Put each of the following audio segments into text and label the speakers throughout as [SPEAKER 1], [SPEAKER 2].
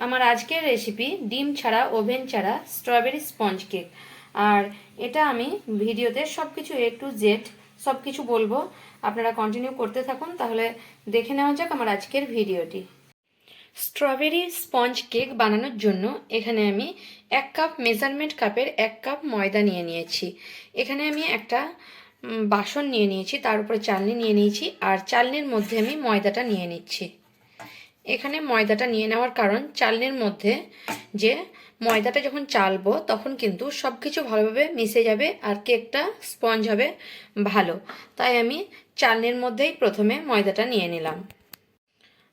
[SPEAKER 1] আমার আজকের রেসিপি ডিম ছাড়া ওভেন ছাড়া স্ট্রবেরি স্পঞ্জ কেক আর এটা আমি ভিডিওতে সব কিছু এ টু জেড সব কিছু বলব। আপনারা কন্টিনিউ করতে থাকুন, তাহলে দেখে নেওয়া যাক আমার আজকের ভিডিওটি। স্ট্রবেরি স্পঞ্জ কেক বানানোর জন্য এখানে আমি এক কাপ মেজারমেন্ট কাপের এক কাপ ময়দা নিয়ে নিয়েছি। এখানে আমি একটা বাসন নিয়ে নিয়েছি, তার উপরে চালনি নিয়ে নিয়েছি, আর চালনির মধ্যে আমি ময়দাটা নিয়ে নিচ্ছি। এখানে ময়দাটা নিয়ে নেওয়ার কারণ চালনির মধ্যে যে ময়দাটা যখন চালবো, তখন কিন্তু সব কিছু ভালোভাবে মিশে যাবে আর কেকটা স্পঞ্জ হবে ভালো। তাই আমি চালনির মধ্যেই প্রথমে ময়দাটা নিয়ে নিলাম।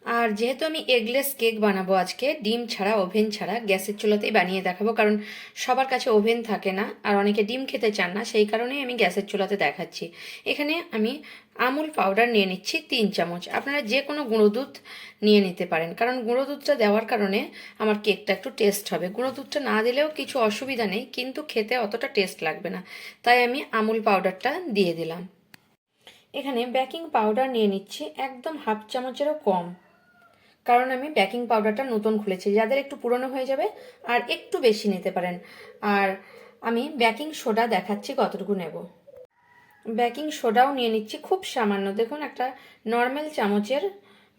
[SPEAKER 1] আর যেহেতু আমি এগলেস কেক বানাবো আজকে, ডিম ছাড়া ওভেন ছাড়া, গ্যাসের চুলাতেই বানিয়ে দেখাবো, কারণ সবার কাছে ওভেন থাকে না আর অনেকে ডিম খেতে চান না, সেই কারণেই আমি গ্যাসের চুলাতে দেখাচ্ছি। এখানে আমি আমুল পাউডার নিয়ে নিচ্ছি তিন চামচ। আপনারা যে কোনো গুঁড়ো দুধ নিয়ে নিতে পারেন। কারণ গুঁড়ো দুধটা দেওয়ার কারণে আমার কেকটা একটু টেস্ট হবে। গুঁড়ো দুধটা না দিলেও কিছু অসুবিধা নেই, কিন্তু খেতে অতটা টেস্ট লাগবে না। তাই আমি আমুল পাউডারটা দিয়ে দিলাম। এখানে বেকিং পাউডার নিয়ে নিচ্ছি একদম হাফ চামচেরও কম। কারণ আমি বেকিং পাউডারটা নতুন খুলেছি। যাদের একটু পুরনো হয়ে যাবে আর একটু বেশি নিতে পারেন। আর আমি বেকিং সোডা দেখাচ্ছি কতটুকু নেব। বেকিং সোডাও নিয়ে নিচ্ছি, খুব সামান্য। দেখুন, একটা নর্মাল চামচের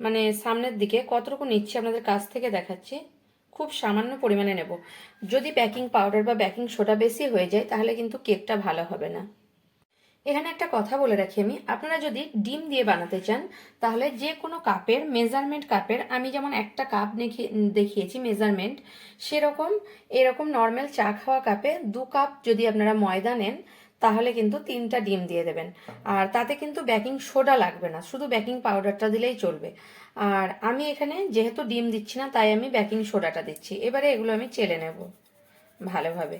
[SPEAKER 1] মানে সামনের দিকে কতটুকু নিচ্ছি আপনাদের কাছ থেকে দেখাচ্ছি। খুব সামান্য পরিমাণে নেব। যদি বেকিং পাউডার বা বেকিং সোডা বেশি হয়ে যায়, তাহলে কিন্তু কেকটা ভালো হবে না। এখানে একটা কথা বলে রাখি আমি। আপনারা যদি ডিম দিয়ে বানাতে চান, তাহলে যে কোনো কাপের, মেজারমেন্ট কাপের, আমি যেমন একটা কাপ দেখিয়ে দেখিয়েছি মেজারমেন্ট, সেরকম, এরকম নর্মাল চা খাওয়া কাপে দু কাপ যদি আপনারা ময়দা নেন তাহলে কিন্তু তিনটা ডিম দিয়ে দেবেন। আর তাতে কিন্তু বেকিং সোডা লাগবে না, শুধু বেকিং পাউডারটা দিলেই চলবে। আর আমি এখানে যেহেতু ডিম দিচ্ছি না, তাই আমি বেকিং সোডাটা দিচ্ছি। এবারে এগুলো আমি চেলে নেব ভালোভাবে।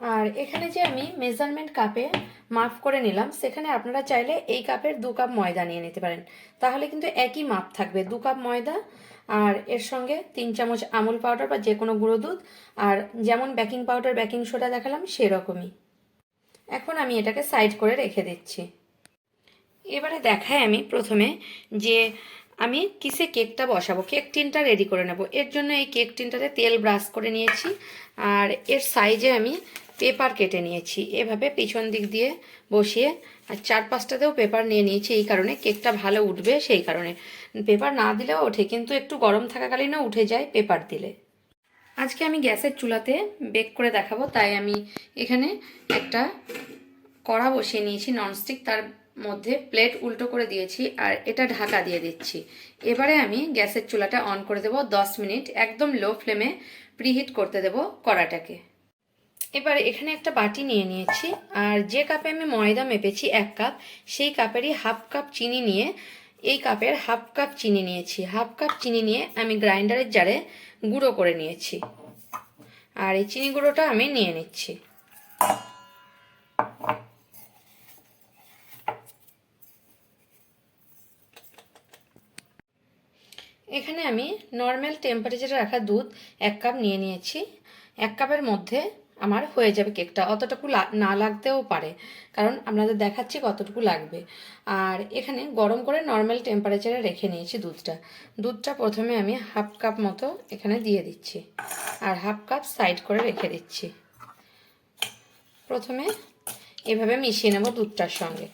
[SPEAKER 1] আর এখানে যে আমি মেজারমেন্ট কাপে মাপ করে নিলাম, সেখানে আপনারা চাইলে এই কাপের দু কাপ ময়দা নিয়ে নিতে পারেন। তাহলে কিন্তু একই মাপ থাকবে, দু কাপ ময়দা আর এর সঙ্গে তিন চামচ আমুল পাউডার বা যে কোনো গুঁড়ো দুধ, আর যেমন বেকিং পাউডার বেকিং সোডা দেখালাম, সেরকমই। এখন আমি এটাকে সাইড করে রেখে দিচ্ছি। এবারে দেখাই আমি প্রথমে যে আমি কিসে কেকটা বসাবো। কেক টিনটা রেডি করে নেব। এর জন্য এই কেক টিনটাতে তেল ব্রাশ করে নিয়েছি, আর এর সাইজে আমি পেপার কেটে নিয়েছি। এভাবে পিছন দিক দিয়ে বসিয়ে আর চার পাঁচটাতেও পেপার নিয়ে নিয়েছি এই কারণে, কেকটা ভালো উঠবে সেই কারণে। পেপার না দিলেও ওঠে, কিন্তু একটু গরম থাকাকালীনও উঠে যায় পেপার দিলে। আজকে আমি গ্যাসের চুলাতে বেক করে দেখাবো, তাই আমি এখানে একটা কড়া বসিয়ে নিয়েছি ননস্টিক তার মধ্যে প্লেট উল্টো করে দিয়েছি আর এটা ঢাকা দিয়ে দিচ্ছি। এবারে আমি গ্যাসের চুলাটা অন করে দেব দশ মিনিট, একদম লো ফ্লেমে প্রিহিট করতে দেব কড়াটাকে। এবার এখানে একটা বাটি নিয়ে নিয়েছি, আর যে কাপে আমি ময়দা মেপেছি এক কাপ, সেই কাপেরই হাফ কাপ চিনি নিয়ে, এই কাপের হাফ কাপ চিনি নিয়েছি। হাফ কাপ চিনি নিয়ে আমি গ্রাইন্ডারের জারে গুঁড়ো করে নিয়েছি। আর এই চিনি গুঁড়োটা আমি নিয়ে নিচ্ছি। এখানে আমি নর্মাল টেম্পারেচারে রাখা দুধ এক কাপ নিয়ে নিয়েছি। এক কাপের মধ্যে আমার হয়ে যাবে কেকটা। অতটুকু না লাগতেও পারে, কারণ আপনাদের দেখাচ্ছি কতটুকু লাগবে। আর এখানে গরম করে নর্মাল টেম্পারেচারে রেখে নিয়েছি দুধটা। দুধটা প্রথমে আমি হাফ কাপ মতো এখানে দিয়ে দিচ্ছি। আর হাফ কাপ সাইড করে রেখে দিচ্ছি। প্রথমে এভাবে মিশিয়ে নেব দুধটার সঙ্গে।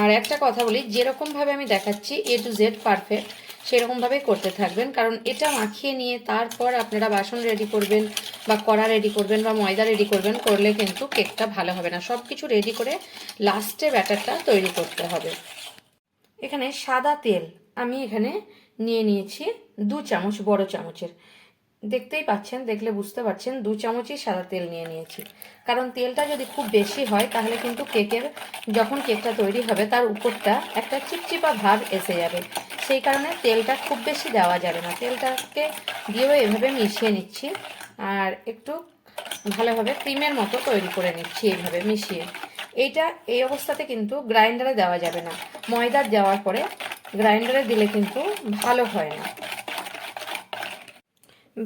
[SPEAKER 1] আর একটা কথা বলি, যেরকমভাবে আমি দেখাচ্ছি এ টু জেড পারফেক্ট সেরকমভাবেই করতে থাকবেন। কারণ এটা মাখিয়ে নিয়ে তারপর আপনারা বাসন রেডি করবেন বা কড়া রেডি করবেন বা ময়দা রেডি করবেন, করলে কিন্তু কেকটা ভালো হবে না। সব কিছু রেডি করে লাস্টে ব্যাটারটা তৈরি করতে হবে। এখানে সাদা তেল আমি এখানে নিয়ে নিয়েছি দু চামচ, বড় চামচের। দেখতেই পাচ্ছেন, দেখলে বুঝতে পারছেন, দু চামচই সাদা তেল নিয়ে নিয়েছি। কারণ তেলটা যদি খুব বেশি হয়, তাহলে কিন্তু কেকের যখন কেকটা তৈরি হবে, তার উপরটা একটা চিপচিপা ভাব এসে যাবে। সেই কারণে তেলটা খুব বেশি দেওয়া যাবে না। তেলটাকে দিয়েও এভাবে মিশিয়ে নিচ্ছি। আর একটু ভালোভাবে ক্রিমের মতো তৈরি করে নিচ্ছি এইভাবে মিশিয়ে। এইটা এই অবস্থাতে কিন্তু গ্রাইন্ডারে দেওয়া যাবে না। ময়দা দেওয়ার পরে গ্রাইন্ডারে দিলে কিন্তু ভালো হয় না।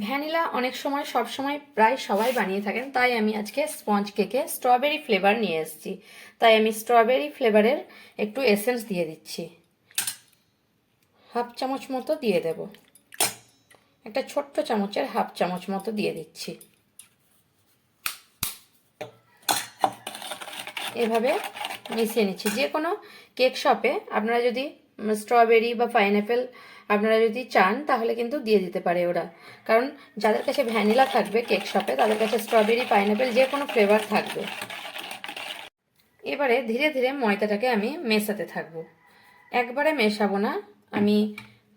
[SPEAKER 1] ভ্যানিলা অনেক সময় সব সময় প্রায় সবাই বানিয়ে থাকেন, তাই আমি আজকে স্পঞ্জ কেকে স্ট্রবেরি ফ্লেভার নিয়ে এসেছি। তাই আমি স্ট্রবেরি ফ্লেভারের একটু এসেন্স দিয়ে দিচ্ছি। হাফ চামচ মতো দিয়ে দেব। একটা ছোট্ট চামচের হাফ চামচ মতো দিয়ে দিচ্ছি। এভাবে মিশিয়ে নিচ্ছি। যে কোনো কেক শপে আপনারা যদি স্ট্রবেরি বা পাইনঅ্যাপেল আপনারা যদি চান, তাহলে কিন্তু দিয়ে দিতে পারে ওরা। কারণ যাদের কাছে ভ্যানিলা থাকবে কেক শপে, তাদের কাছে স্ট্রবেরি পাইনঅ্যাপেল যে কোনো ফ্লেভার থাকবে। এবারে ধীরে ধীরে ময়দাটাকে আমি মেশাতে থাকব। একবারে মেশাবো না। আমি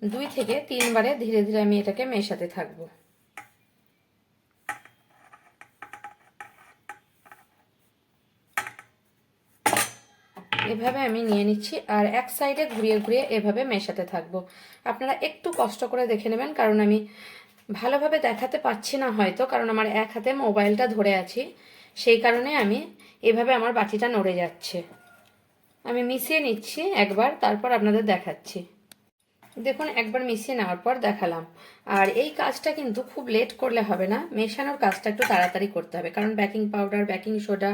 [SPEAKER 1] দুই থেকে তিনবারে ধীরে ধীরে আমি এটাকে মেশাতে থাকব। এভাবে আমি নিয়ে নিচ্ছি আর এক সাইডে ঘুরিয়ে ঘুরিয়ে এভাবে মেশাতে থাকব। আপনারা একটু কষ্ট করে দেখে নেবেন, কারণ আমি ভালোভাবে দেখাতে পাচ্ছি না হয়তো, কারণ আমার এক হাতে মোবাইলটা ধরে আছি। সেই কারণে আমি এভাবে আমার বাটিটা নড়ে যাচ্ছে। আমি মিশিয়ে নিচ্ছি একবার, তারপর আপনাদের দেখাচ্ছি। দেখুন, একবার মিশিয়ে নেওয়ার পর দেখালাম। আর এই কাজটা কিন্তু খুব লেট করলে হবে না, মেশানোর কাজটা একটু তাড়াতাড়ি করতে হবে, কারণ বেকিং পাউডার বেকিং সোডা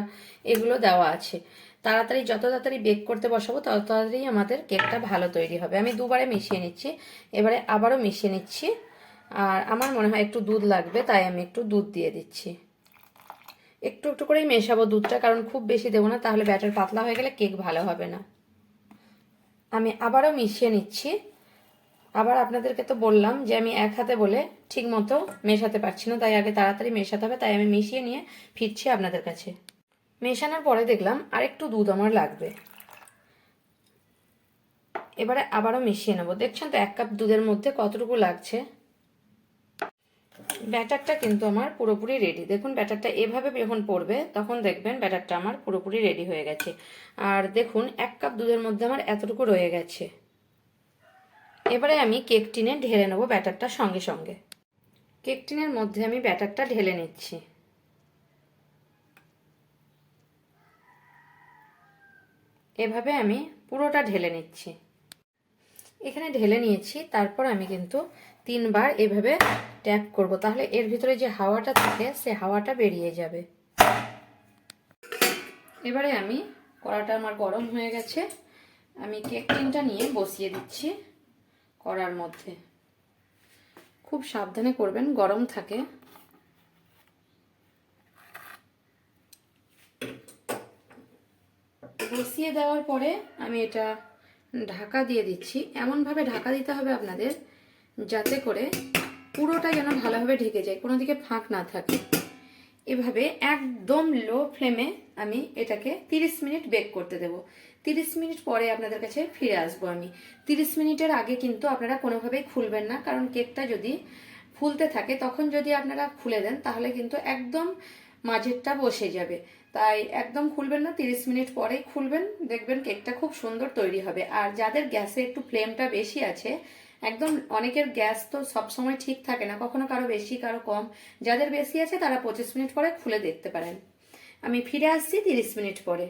[SPEAKER 1] এগুলো দেওয়া আছে। তাড়াতাড়ি, যত তাড়াতাড়ি বেক করতে বসাবো, তত তাড়াতাড়ি আমাদের কেকটা ভালো তৈরি হবে। আমি দুবারে মিশিয়ে নিচ্ছি, এবারে আবারও মিশিয়ে নিচ্ছি। আর আমার মনে হয় একটু দুধ লাগবে, তাই আমি একটু দুধ দিয়ে দিচ্ছি। একটু একটু করেই মেশাবো দুধটা, কারণ খুব বেশি দেবো না, তাহলে ব্যাটার পাতলা হয়ে গেলে কেক ভালো হবে না। আমি আবারও মিশিয়ে নিচ্ছি। আবার আপনাদেরকে তো বললাম যে আমি এক হাতে বলে ঠিক মতো মেশাতে পারছি না, তাই আগে তাড়াতাড়ি মেশাতে হবে, তাই আমি মিশিয়ে নিয়ে ফিরছি আপনাদের কাছে। মেশানোর পরে দেখলাম আরেকটু দুধ আমার লাগবে। এবারে আবারও মিশিয়ে নেব। দেখছেন তো, এক কাপ দুধের মধ্যে কতটুকু লাগছে? ব্যাটারটা কিন্তু আমার পুরোপুরি রেডি দেখুন, ব্যাটারটা এভাবে যখন পড়বে, তখন দেখবেন ব্যাটারটা আমার পুরোপুরি রেডি হয়ে গেছে। আর দেখুন, এক কাপ দুধের মধ্যে আমার এতটুকু রয়ে গেছে। এবারে আমি কেক টিনে ঢেলে নেব ব্যাটারটা সঙ্গে সঙ্গে। কেক টিনের মধ্যে আমি ব্যাটারটা ঢেলে নিচ্ছি। এভাবে আমি পুরোটা ঢেলে নিচ্ছি। এখানে ঢেলে নিয়েছি, তারপর আমি কিন্তু তিনবার এভাবে ট্যাপ করব। তাহলে এর ভিতরে যে হাওয়াটা থাকে, সে হাওয়াটা বেরিয়ে যাবে। এবারে আমি কড়াটা আমার গরম হয়ে গেছে। আমি কেক টিনটা নিয়ে বসিয়ে দিচ্ছি। কড়ার মধ্যে। খুব সাবধানে করবেন, গরম থাকে। বসিয়ে দেওয়ার পরে আমি এটা ঢাকা দিয়ে দিচ্ছি। এমনভাবে ঢাকা দিতে হবে আপনাদের, যাতে করে পুরোটা যেন ভালোভাবে ঢেকে যায়, কোনো দিকে ফাঁক না থাকে। এভাবে একদম লো ফ্লেমে আমি এটাকে 30 মিনিট বেক করতে দেব। 30 মিনিট পরে আপনাদের কাছে ফিরে আসব আমি। 30 মিনিটের আগে কিন্তু আপনারা কোনোভাবেই খুলবেন না, কারণ কেকটা যদি ফুলতে থাকে, তখন যদি আপনারা খুলে দেন, তাহলে কিন্তু একদম মাঝেরটা বসে যাবে। তাই একদম খুলবেন না 30 মিনিট পরেই খুলবেন, দেখবেন কেকটা খুব সুন্দর তৈরি হবে। আর যাদের গ্যাসে একটু ফ্লেমটা বেশি আছে একদম অনেকের গ্যাস তো সবসময় ঠিক থাকে না, কখনো কারও বেশি, কারও কম। যাদের বেশি আছে তারা পঁচিশ মিনিট পরে খুলে দেখতে পারেন। আমি ফিরে আসছি তিরিশ মিনিট পরে।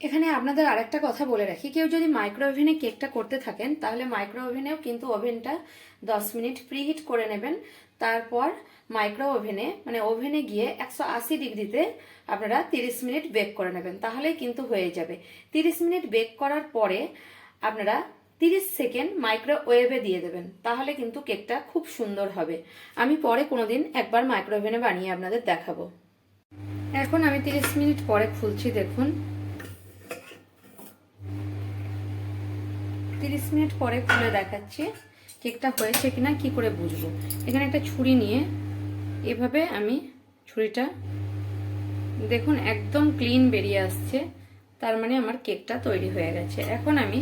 [SPEAKER 1] এখানে আপনাদের আরেকটা কথা বলে রাখি, কেউ যদি মাইক্রো ওভেনে কেকটা করতে থাকেন, তাহলে মাইক্রো ওভেনেও কিন্তু ওভেনটা দশ মিনিট প্রিহিট করে নেবেন। তারপর মাইক্রো ওভেনে মানে ওভেনে গিয়ে একশো আশি ডিগ্রিতে আপনারা তিরিশ মিনিট বেক করে নেবেন, তাহলেই কিন্তু হয়ে যাবে। তিরিশ মিনিট বেক করার পরে আপনারা তিরিশ সেকেন্ড মাইক্রোওয়েভে দিয়ে দেবেন, তাহলে কিন্তু কেকটা খুব সুন্দর হবে। আমি পরে কোনোদিন একবার মাইক্রোওভেনে বানিয়ে আপনাদের দেখাবো। এখন আমি তিরিশ মিনিট পরে খুলছি, দেখুন। তিরিশ মিনিট পরে খুলে দেখাচ্ছি কেকটা হয়েছে কিনা, কি করে বুঝব। এখানে একটা ছুরি নিয়ে এভাবে আমি ছুরিটা, দেখুন, একদম ক্লিন বেরিয়ে আসছে। তার মানে আমার কেকটা তৈরি হয়ে গেছে। এখন আমি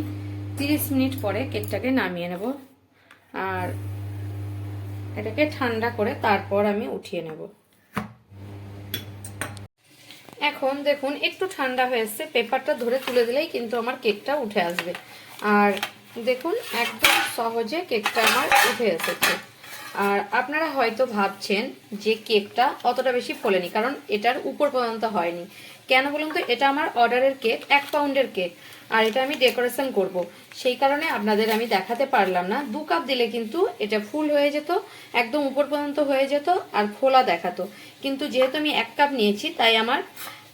[SPEAKER 1] তিরিশ মিনিট পরে কেকটাকে নামিয়ে নেব। আর এটাকে ঠান্ডা করে তারপর আমি উঠিয়ে নেব। এখন দেখুন, একটু ঠান্ডা হয়েছে পেপারটা ধরে তুলে দিলেই কিন্তু আমার কেকটা উঠে আসবে। আর দেখুন, একদম সহজে কেকটা আমার উঠে এসেছে। আর আপনারা হয়তো ভাবছেন যে কেকটা অতটা বেশি ফোলেনি, কারণ এটার উপর পর্যন্ত হয়নি। কেন বলুন তো, এটা আমার অর্ডারের কেক এক পাউন্ডের কেক আর এটা আমি ডেকোরেশন করব। সেই কারণে আপনাদের আমি দেখাতে পারলাম না। দু কাপ দিলে কিন্তু এটা ফুল হয়ে যেত, একদম উপর পর্যন্ত হয়ে যেত আর ফোলা দেখাতো। কিন্তু যেহেতু আমি এক কাপ নিয়েছি, তাই আমার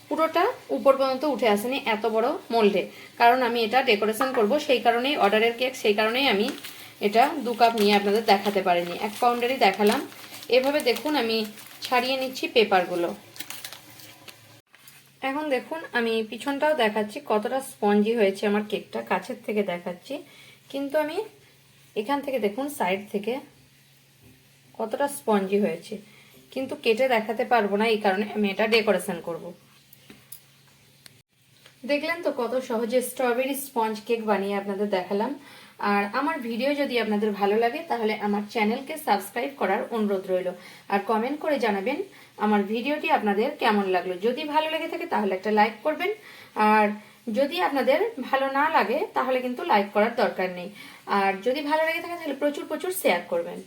[SPEAKER 1] পুরোটা উপর পর্যন্ত উঠে আসেনি এত বড় মোল্ডে কারণ আমি এটা ডেকোরেশন করব, সেই কারণেই অর্ডারের কেক সেই কারণেই আমি এটা দু কাপ নিয়ে আপনাদের দেখাতে পারিনি। এক পাউন্ডারই দেখালাম। এভাবে দেখুন, আমি ছাড়িয়ে নিচ্ছি পেপারগুলো এখন দেখুন, আমি পিছনটাও দেখাচ্ছি কতটা স্পঞ্জি হয়েছে আমার কেকটা, কাছের থেকে দেখাচ্ছি। কিন্তু আমি এখান থেকে দেখুন, সাইড থেকে কতটা স্পঞ্জি হয়েছে। কিন্তু কেটে দেখাতে পারব না, এই কারণে আমি এটা ডেকোরেশন করব। দেখলেন তো কত সহজে স্ট্রবেরি স্পঞ্জ কেক বানিয়ে আপনাদের দেখালাম। আর আমার ভিডিও যদি আপনাদের ভালো লাগে, তাহলে আমার চ্যানেলকে সাবস্ক্রাইব করার অনুরোধ রইল। আর কমেন্ট করে জানাবেন আমার ভিডিওটি আপনাদের কেমন লাগল? যদি ভালো লেগে থাকে তাহলে একটা লাইক করবেন। আর যদি আপনাদের ভালো না লাগে তাহলে কিন্তু লাইক করার দরকার নেই। আর যদি ভালো লেগে থাকে তাহলে প্রচুর প্রচুর শেয়ার করবেন।